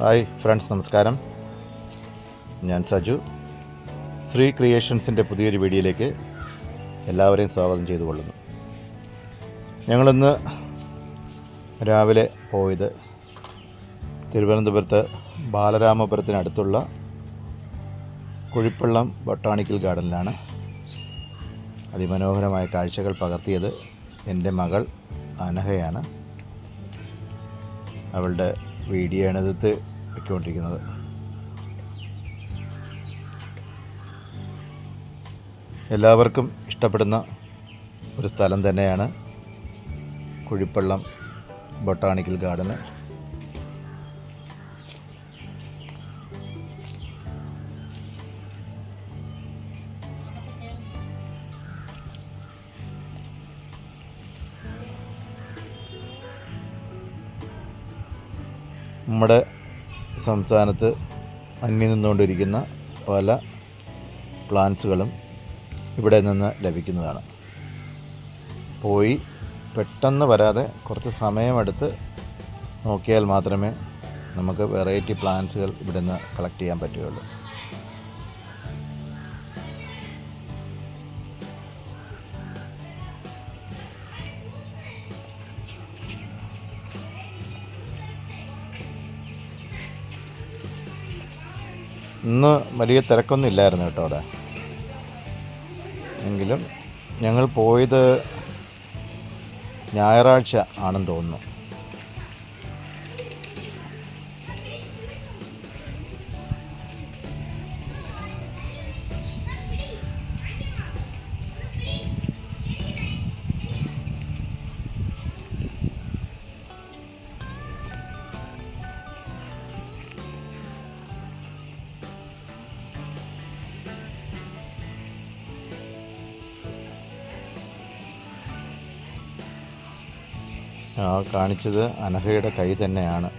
Hi friends നമസ്കാരം. ഞാൻ സജു. ശ്രീ ക്രിയേഷൻസിന്റെ പുതിയൊരു വീഡിയോയിലേക്ക് എല്ലാവരെയും സ്വാഗതം ചെയ്തു കൊള്ളുന്നു ഞങ്ങളിന്ന് രാവിലെ പോയത് തിരുവനന്തപുരത്ത് ബാലരാമപുരത്തിനടുത്തുള്ള കുഴിപ്പള്ളം ബൊട്ടാണിക്കൽ ഗാർഡനിലാണ് അതിമനോഹരമായ കാഴ്ചകൾ പകർത്തിയത് എന്റെ മകൾ അനഹയാണ്. അവളുടെ വീഡിയോ ആണ് ഇതിട്ട് വെക്കൊണ്ടിരിക്കുന്നത്. എല്ലാവർക്കും ഇഷ്ടപ്പെടുന്ന ഒരു സ്ഥലം തന്നെയാണ് കുഴിപ്പള്ളം ബൊട്ടാണിക്കൽ ഗാർഡന്. നമ്മുടെ സംസ്ഥാനത്ത് അന്യം നിന്നുകൊണ്ടിരിക്കുന്ന പല പ്ലാന്റ്സുകളും ഇവിടെ നിന്ന് ലഭിക്കുന്നതാണ്. പോയി പെട്ടെന്ന് വരാതെ കുറച്ച് സമയമെടുത്ത് നോക്കിയാൽ മാത്രമേ നമുക്ക് വെറൈറ്റി പ്ലാന്റ്സുകൾ ഇവിടെ നിന്ന് കളക്ട് ചെയ്യാൻ പറ്റുകയുള്ളൂ. ഇന്ന് വലിയ തിരക്കൊന്നും ഇല്ലായിരുന്നു കേട്ടോ അവിടെ. എങ്കിലും ഞങ്ങൾ പോയത് ഞായറാഴ്ച ആണെന്ന് തോന്നുന്നു. കാണിച്ചത് അനഘയുടെ കൈ തന്നെയാണ്.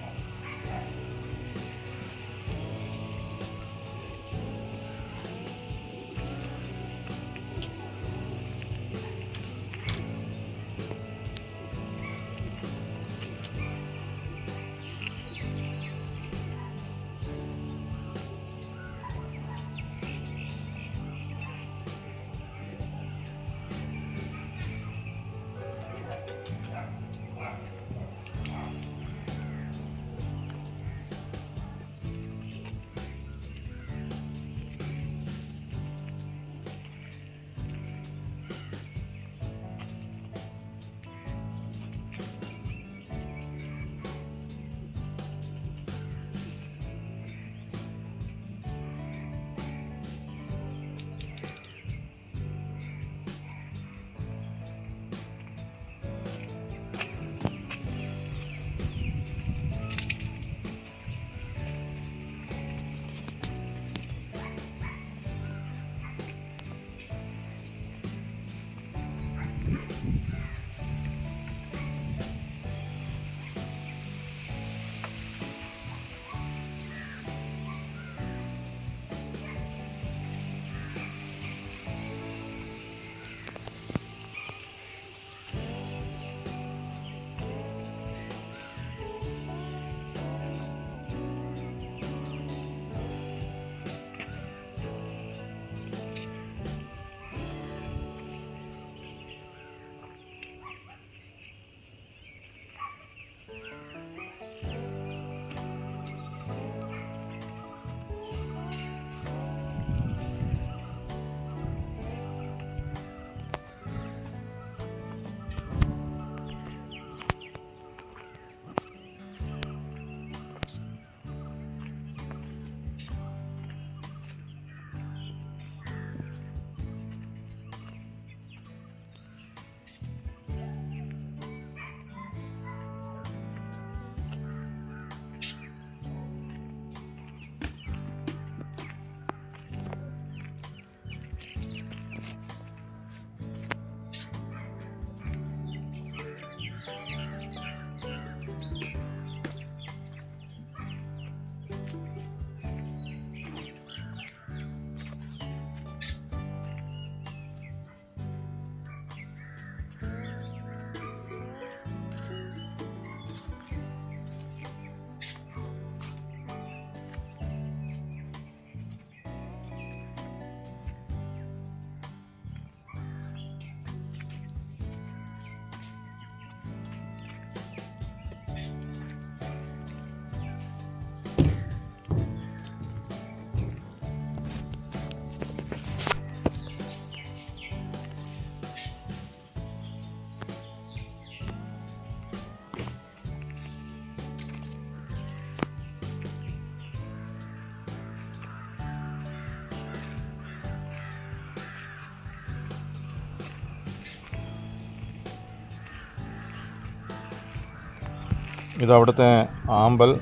ഇത് അവിടുത്തെ ആമ്പൽ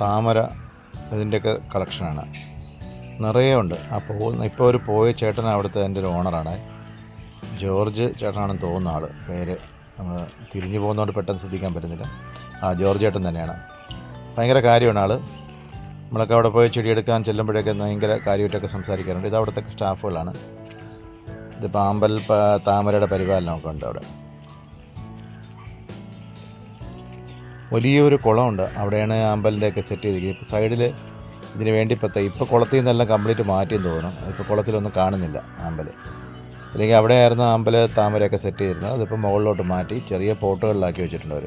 താമര ഇതിന്റെയൊക്കെ കളക്ഷനാണ്. നിറയെ ഉണ്ട്. അപ്പോൾ ഇപ്പോൾ ഒരു പോയ ചേട്ടൻ അവിടുത്തെ എന്റെ ഒരു ഓണറാണ്. ജോർജ് ചേട്ടനാണെന്ന് തോന്നുന്ന ആൾ പേര് നമ്മൾ തിരിഞ്ഞു പോകുന്നതുകൊണ്ട് പെട്ടെന്ന് ശ്രദ്ധിക്കാൻ പറ്റുന്നില്ല. ആ ജോർജ് ചേട്ടൻ തന്നെയാണ്. ഭയങ്കര കാര്യമാണ് ആൾ നമ്മളൊക്കെ അവിടെ പോയി ചെടിയെടുക്കാൻ ചെല്ലുമ്പോഴൊക്കെ ഭയങ്കര കാര്യമായിട്ടൊക്കെ സംസാരിക്കാറുണ്ട്. ഇത് അവിടുത്തെ സ്റ്റാഫുകളാണ്. ഇതിപ്പോൾ ആമ്പൽ താമരയുടെ പരിപാലനമൊക്കെ ഉണ്ട് അവിടെ. വലിയൊരു കുളമുണ്ട്. അവിടെയാണ് അമ്പലിന്റെയൊക്കെ സെറ്റ് ചെയ്തിരിക്കുന്നത്. ഇപ്പോൾ സൈഡിൽ ഇതിന് വേണ്ടി ഇപ്പം ഇപ്പോൾ കുളത്തിൽ നിന്നെല്ലാം കംപ്ലീറ്റ് മാറ്റിയെന്ന് തോന്നുന്നു. ഇപ്പോൾ കുളത്തിലൊന്നും കാണുന്നില്ല ആമ്പൽ അല്ലെങ്കിൽ അവിടെ ആയിരുന്നു ആമ്പൽ താമരയൊക്കെ സെറ്റ് ചെയ്തിരുന്നത്. അതിപ്പോൾ മുകളിലോട്ട് മാറ്റി ചെറിയ പോട്ടുകളിലാക്കി വെച്ചിട്ടുണ്ട് അവർ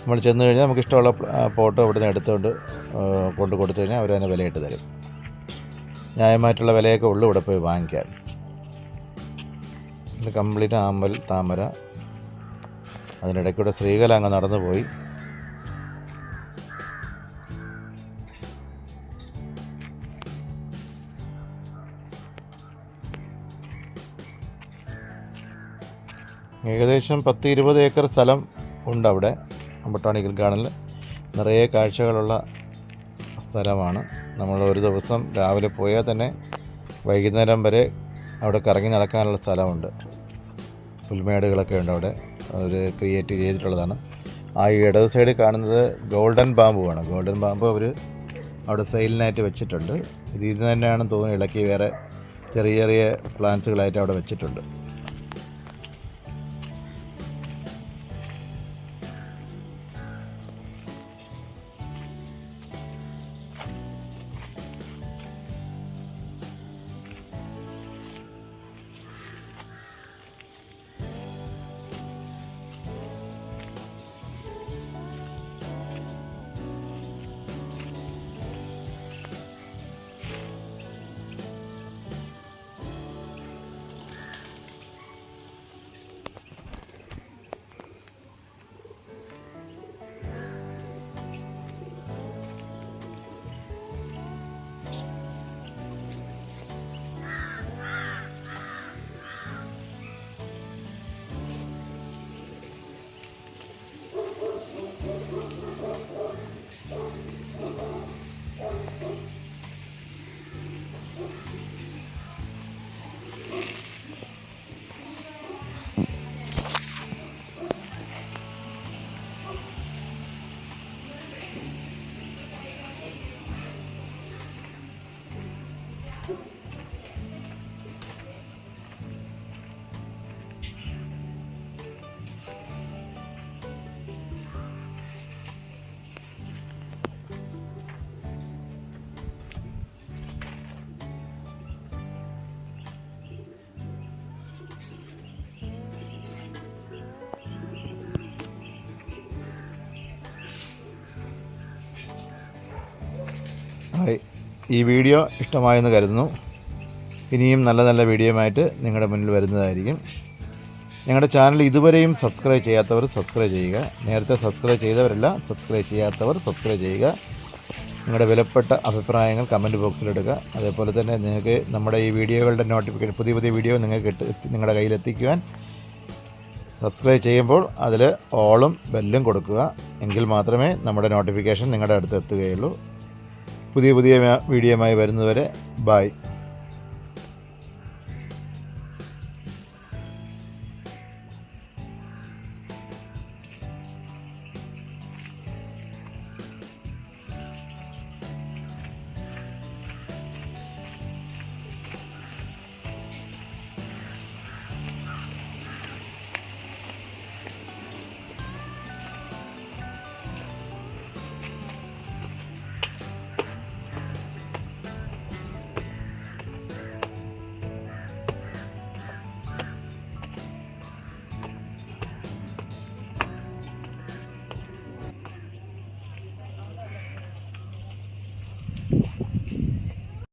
നമ്മൾ ചെന്ന് കഴിഞ്ഞാൽ നമുക്ക് ഇഷ്ടമുള്ള പോട്ട് ഇവിടെ നിന്ന് എടുത്തുകൊണ്ട് കൊണ്ട് കൊടുത്തു കഴിഞ്ഞാൽ അവർ അതിനെ വിലയിട്ട് തരും. ന്യായമായിട്ടുള്ള വിലയൊക്കെ ഉള്ളു ഇവിടെ പോയി വാങ്ങിക്കാൻ. ഇത് കംപ്ലീറ്റ് ആമ്പൽ താമര. അതിനിടയ്ക്കൂടെ ശ്രീകല അങ്ങ് നടന്നു പോയി ഏകദേശം പത്ത് ഇരുപത് ഏക്കർ സ്ഥലം ഉണ്ട് അവിടെ ബൊട്ടാണിക്കൽ ഗാർഡനിൽ. നിറയെ കാഴ്ചകളുള്ള സ്ഥലമാണ്. നമ്മൾ ഒരു ദിവസം രാവിലെ പോയാൽ തന്നെ വൈകുന്നേരം വരെ അവിടെ കറങ്ങി നടക്കാനുള്ള സ്ഥലമുണ്ട്. പുൽമേടുകളൊക്കെ ഉണ്ട് അവിടെ അവർ ക്രിയേറ്റ് ചെയ്തിട്ടുള്ളതാണ്. ആ ഇടത് സൈഡിൽ കാണുന്നത് ഗോൾഡൻ ബാമ്പുവാണ് ഗോൾഡൻ ബാമ്പു അവർ അവിടെ സെയിലിനായിട്ട് വെച്ചിട്ടുണ്ട്. ഇത് ഇത് തന്നെയാണെന്ന് തോന്നുന്നു ഇളക്കി വേറെ ചെറിയ ചെറിയ പ്ലാന്റ്സുകളായിട്ട് അവിടെ വെച്ചിട്ടുണ്ട്. ഹായ് ഈ വീഡിയോ ഇഷ്ടമായെന്ന് കരുതുന്നു. ഇനിയും നല്ല നല്ല വീഡിയോയുമായിട്ട് നിങ്ങളുടെ മുന്നിൽ വരുന്നതായിരിക്കും. ഞങ്ങളുടെ ചാനൽ ഇതുവരെയും സബ്സ്ക്രൈബ് ചെയ്യാത്തവർ സബ്സ്ക്രൈബ് ചെയ്യുക. നേരത്തെ സബ്സ്ക്രൈബ് ചെയ്തവരല്ല സബ്സ്ക്രൈബ് ചെയ്യാത്തവർ സബ്സ്ക്രൈബ് ചെയ്യുക. നിങ്ങളുടെ വിലപ്പെട്ട അഭിപ്രായങ്ങൾ കമന്റ് ബോക്സിലിടുക അതേപോലെ തന്നെ നിങ്ങൾക്ക് നമ്മുടെ ഈ വീഡിയോകളുടെ നോട്ടിഫിക്കേഷൻ പുതിയ പുതിയ വീഡിയോ നിങ്ങൾക്ക് നിങ്ങളുടെ കയ്യിലെത്തിക്കുവാൻ സബ്സ്ക്രൈബ് ചെയ്യുമ്പോൾ അതിൽ ഓളും ബെല്ലും കൊടുക്കുക. എങ്കിൽ മാത്രമേ നമ്മുടെ നോട്ടിഫിക്കേഷൻ നിങ്ങളുടെ അടുത്ത് എത്തുകയുള്ളൂ. പുതിയ പുതിയ വീഡിയോയുമായി വരുന്നതുവരെ ബായ്